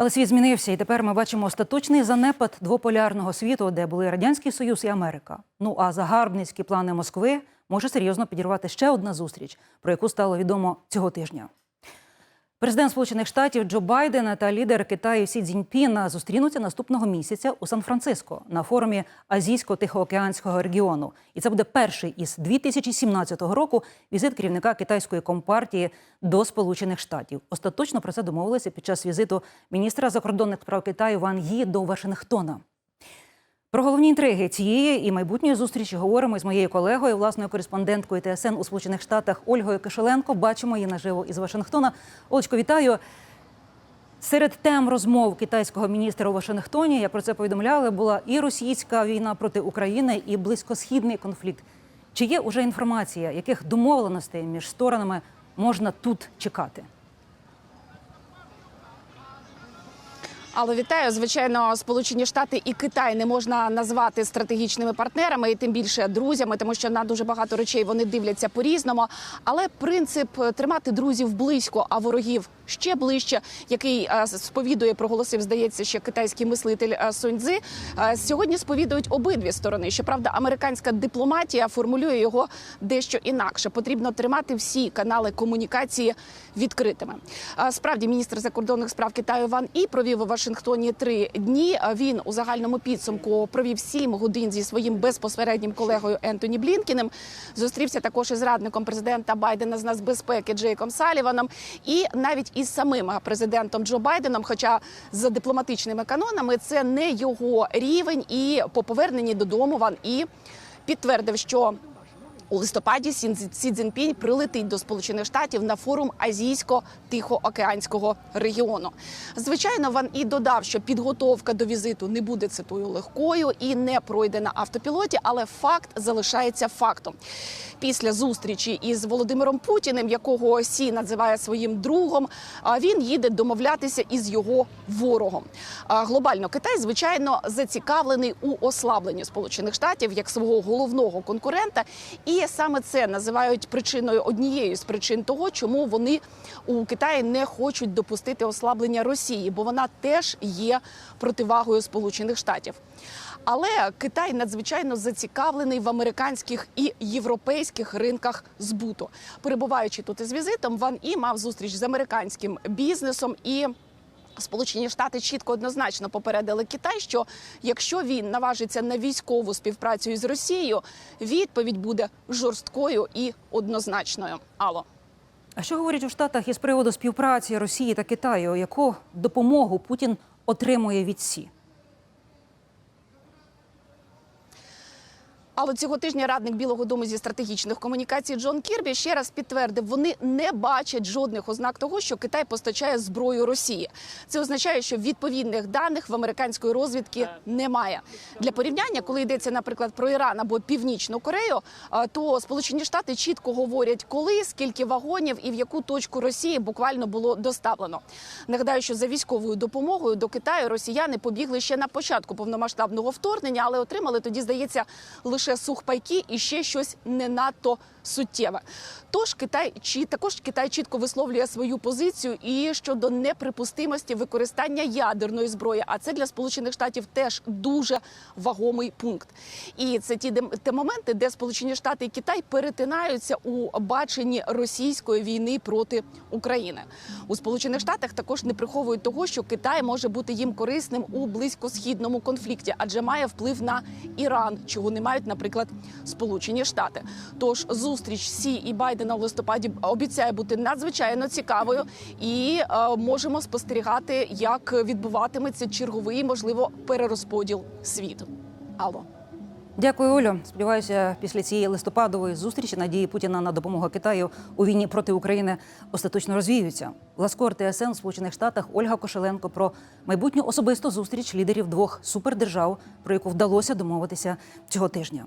Але світ змінився, і тепер ми бачимо остаточний занепад двополярного світу, де були Радянський Союз і Америка. Ну а загарбницькі плани Москви може серйозно підірвати ще одна зустріч, про яку стало відомо цього тижня. Президент Сполучених Штатів Джо Байден та лідер Китаю Сі Цзіньпін зустрінуться наступного місяця у Сан-Франциско на форумі Азійсько-Тихоокеанського регіону. І це буде перший із 2017 року візит керівника китайської компартії до Сполучених Штатів. Остаточно про це домовилися під час візиту міністра закордонних справ Китаю Ван Ї до Вашингтона. Про головні інтриги цієї і майбутньої зустрічі говоримо з моєю колегою, власною кореспонденткою ТСН у Сполучених Штатах Ольгою Кишеленко. Бачимо її наживо із Вашингтона. Олечко, вітаю. Серед тем розмов китайського міністра у Вашингтоні, як про це повідомляли, була і російська війна проти України, і близькосхідний конфлікт. Чи є уже інформація, яких домовленостей між сторонами можна тут чекати? Але вітаю, звичайно, Сполучені Штати і Китай не можна назвати стратегічними партнерами і тим більше друзями, тому що на дуже багато речей вони дивляться по різному. Але принцип тримати друзів близько, а ворогів ще ближче, який е, сповідує, проголосив, здається, ще китайський мислитель е, Сунь Цзи, е, сьогодні сповідують обидві сторони. Щоправда, американська дипломатія формулює його дещо інакше. Потрібно тримати всі канали комунікації відкритими. Е, Справді, міністр закордонних справ Китаю Ван І провів у Вашингтоні три дні. Він у загальному підсумку провів сім годин зі своїм безпосереднім колегою Ентоні Блінкіним. Зустрівся також із радником президента Байдена з нацбезпеки Джейком Саліваном і навіть із самим президентом Джо Байденом. Хоча за дипломатичними канонами це не його рівень, і по поверненні додому Ван І підтвердив, що у листопаді Сі Цзіньпінь прилетить до Сполучених Штатів на форум Азійсько-Тихоокеанського регіону. Звичайно, Ван і додав, що підготовка до візиту не буде цитую легкою і не пройде на автопілоті, але факт залишається фактом. Після зустрічі із Володимиром Путіним, якого Сі називає своїм другом, він їде домовлятися із його ворогом. Глобально Китай, звичайно, зацікавлений у ослабленні Сполучених Штатів як свого головного конкурента, і саме це називають причиною однією з причин того, чому вони у Китаї не хочуть допустити ослаблення Росії, бо вона теж є противагою Сполучених Штатів. Але Китай надзвичайно зацікавлений в американських і європейських ринках збуту. Перебуваючи тут із візитом, Ван І мав зустріч з американським бізнесом і. Сполучені Штати чітко однозначно попередили Китай, що якщо він наважиться на військову співпрацю із Росією, відповідь буде жорсткою і однозначною. Алло. А що говорять у Штатах із приводу співпраці Росії та Китаю? Яку допомогу Путін отримує від Сі? Але цього тижня радник Білого Дому зі стратегічних комунікацій Джон Кірбі ще раз підтвердив, вони не бачать жодних ознак того, що Китай постачає зброю Росії. Це означає, що відповідних даних в американської розвідки немає. Для порівняння, коли йдеться, наприклад, про Іран або Північну Корею, то Сполучені Штати чітко говорять, коли, скільки вагонів і в яку точку Росії буквально було доставлено. Нагадаю, що за військовою допомогою до Китаю росіяни побігли ще на початку повномасштабного вторгнення, але отримали тоді, здається, лише сухпайки і ще щось не надто суттєве. Тож Китай чи також Китай чітко висловлює свою позицію і щодо неприпустимості використання ядерної зброї. А це для Сполучених Штатів теж дуже вагомий пункт. І це ті те моменти, де Сполучені Штати і Китай перетинаються у баченні російської війни проти України. У Сполучених Штатах також не приховують того, що Китай може бути їм корисним у близькосхідному конфлікті, адже має вплив на Іран, чого не мають, наприклад, Сполучені Штати. Тож зустріч Сі і Байдена в листопаді обіцяє бути надзвичайно цікавою, і е, можемо спостерігати, як відбуватиметься черговий, можливо, перерозподіл світу. Алло. Дякую, Олю. Сподіваюся, після цієї листопадової зустрічі надії Путіна на допомогу Китаю у війні проти України остаточно розвіються. Ласкор ТСН в Сполучених Штатах Ольга Кошеленко про майбутню особисту зустріч лідерів двох супердержав, про яку вдалося домовитися цього тижня.